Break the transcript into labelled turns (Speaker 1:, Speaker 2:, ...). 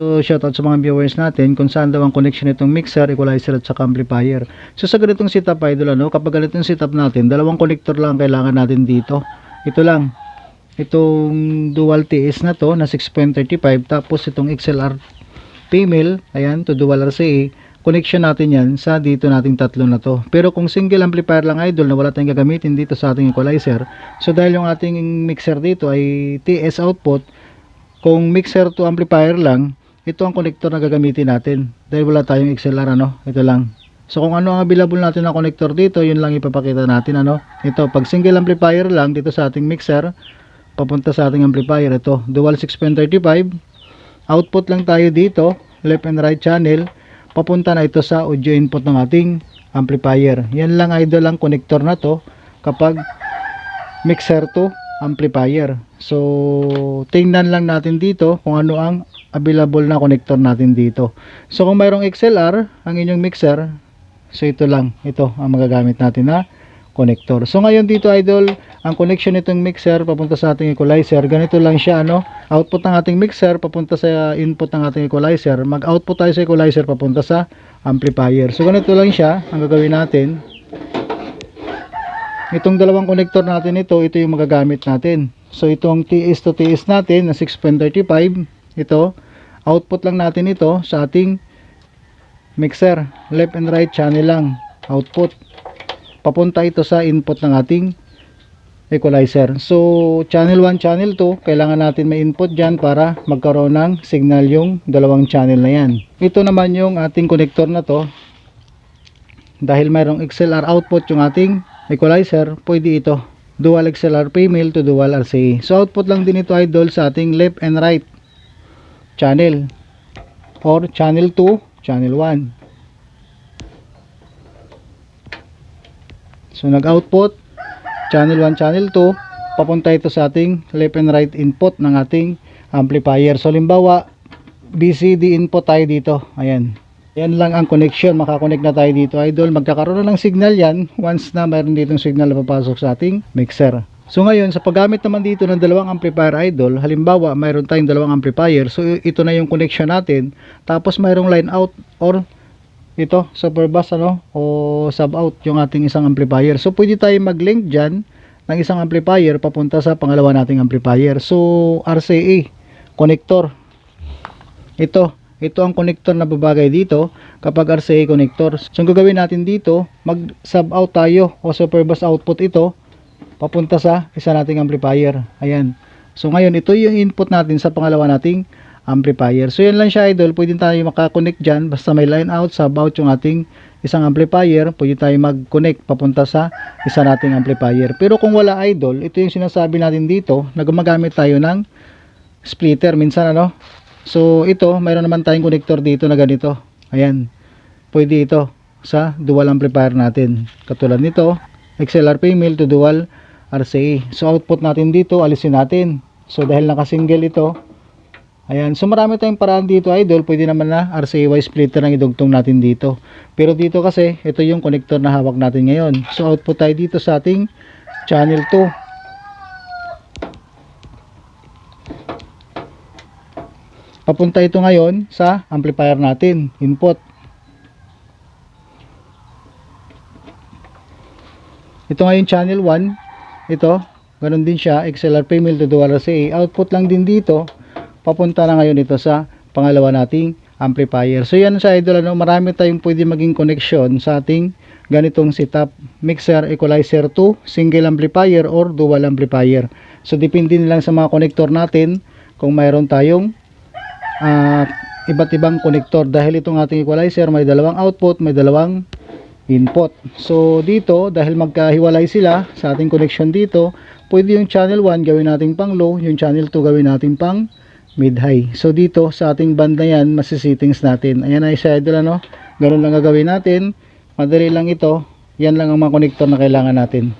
Speaker 1: So, shoutout sa mga viewers natin kung saan daw ang connection nitong mixer, equalizer at saka amplifier. So, sa ganitong setup idol, ano, kapag ganitong setup natin, dalawang connector lang ang kailangan natin dito. Ito lang. Itong dual TS na to, na 6.35, tapos itong XLR female, ayan, to dual RCA, connection natin yan sa dito nating tatlo na to. Pero kung single amplifier lang idol na wala tayong gagamitin dito sa ating equalizer, so dahil yung ating mixer dito ay TS output, kung mixer to amplifier lang, ito ang connector na gagamitin natin. Dahil wala tayong XLR ano, ito lang. So kung ano ang available natin na connector dito, yun lang ipapakita natin ano. Ito, pag single amplifier lang dito sa ating mixer, papunta sa ating amplifier ito, dual 6.35. Output lang tayo dito, left and right channel, papunta na ito sa audio input ng ating amplifier. Yan lang idol ang connector na to kapag mixer to amplifier. So, tingnan lang natin dito kung ano ang available na connector natin dito. So, kung mayroong XLR, ang inyong mixer, so ito lang, ito ang magagamit natin na connector. So, ngayon dito idol, ang connection nitong mixer papunta sa ating equalizer, ganito lang siya, ano? Output ng ating mixer papunta sa input ng ating equalizer. Mag-output tayo sa equalizer papunta sa amplifier. So, ganito lang siya, ang gagawin natin. Itong dalawang connector natin ito, ito yung magagamit natin. So itong TS to TS natin na 6.35, ito, output lang natin ito sa ating mixer. Left and right channel lang, output. Papunta ito sa input ng ating equalizer. So channel 1, channel 2, kailangan natin may input dyan para magkaroon ng signal yung dalawang channel na yan. Ito naman yung ating connector na to. Dahil mayroong XLR output yung ating equalizer, pwede ito. Dual XLR female to dual RCA. So output lang din ito idol sa ating left and right channel or channel 2, channel 1. So nag-output channel 1, channel 2, papunta ito sa ating left and right input ng ating amplifier. So limbawa, BCD input tayo dito. Ayan. Yan lang ang connection. Makakonect na tayo dito idol. Magkakaroon na ng signal yan once na mayroon ditong signal na papasok sa ating mixer. So ngayon, sa paggamit naman dito ng dalawang amplifier idol, halimbawa mayroon tayong dalawang amplifier, so ito na yung connection natin, tapos mayroong line out or ito, super bus ano, o sub out yung ating isang amplifier. So pwede tayo mag-link dyan ng isang amplifier papunta sa pangalawa nating amplifier. So RCA, connector. Ito, ito ang connector na babagay dito kapag RCA connector. So ang gagawin natin dito, mag sub out tayo o super bus output ito papunta sa isa nating amplifier. Ayan. So ngayon ito yung input natin sa pangalawa nating amplifier. So yan lang siya idol, pwede tayo makakonect dyan basta may line out, sub out yung ating isang amplifier, pwede tayo mag-connect papunta sa isa nating amplifier. Pero kung wala idol, ito yung sinasabi natin dito na gumagamit tayo ng splitter minsan ano. So ito, mayroon naman tayong connector dito na ganito. Ayan. Pwede ito sa dual amplifier natin. Katulad nito, XLR female to dual RCA. So output natin dito, alisin natin. So dahil naka-single ito, ayan. So marami tayong paraan dito idol. Pwede naman na RCA-Y splitter ang idugtong natin dito. Pero dito kasi, ito yung connector na hawak natin ngayon. So output tayo dito sa ating channel 2. Papunta ito ngayon sa amplifier natin, input. Ito ngayon channel 1, ito, ganun din siya, XLR female to dual RCA. Output lang din dito, papunta na ngayon ito sa pangalawa nating amplifier. So yan sa idol, ano, marami tayong pwede maging connection sa ating ganitong setup. Mixer, equalizer to, single amplifier or dual amplifier. So depende nilang sa mga connector natin kung mayroon tayong ah, iba't ibang connector. Dahil itong ating equalizer may dalawang output, may dalawang input. So dito, dahil magkahiwalay sila sa ating connection dito, pwede yung channel 1 gawin natin pang low, yung channel 2 gawin natin pang mid-high. So dito sa ating band na yan, masisettings natin. Ayan ay sa idol ano, ganun lang gagawin natin. Madali lang ito. Yan lang ang mga connector na kailangan natin.